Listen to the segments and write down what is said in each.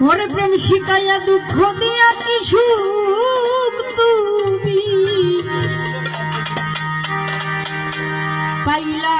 ওরে প্রেম শিকাইয়া দুঃখ দিয়া কিছু তুমি? পাইলা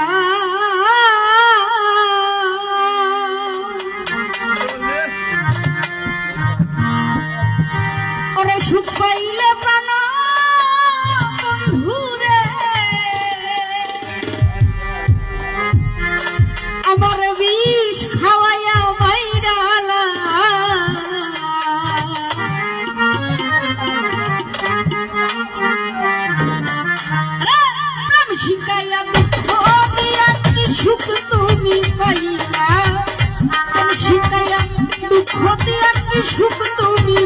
শিখাইয়া দুঃখ দিয়া কি সুখ তুমি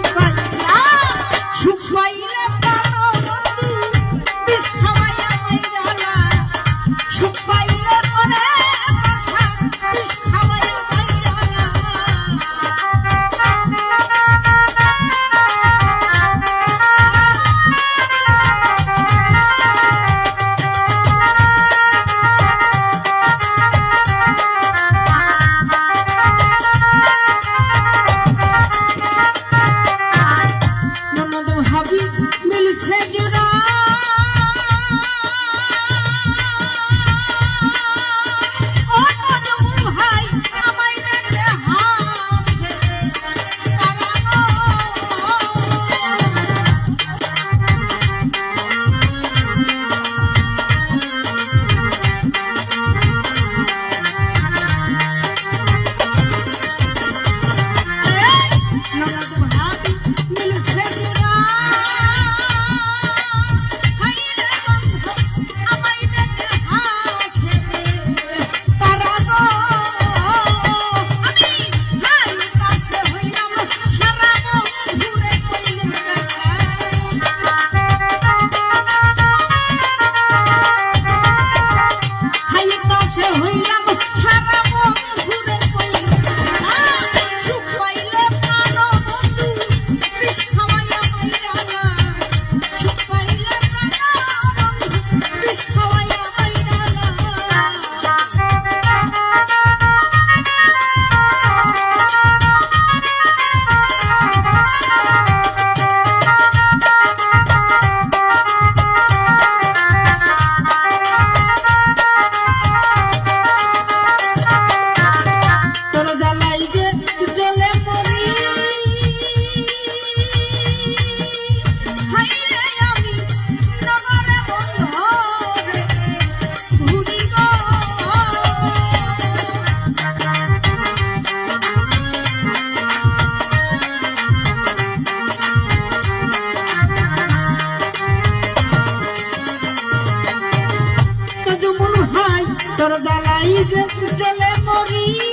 জ্বালাই যে চলে মরি।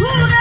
Who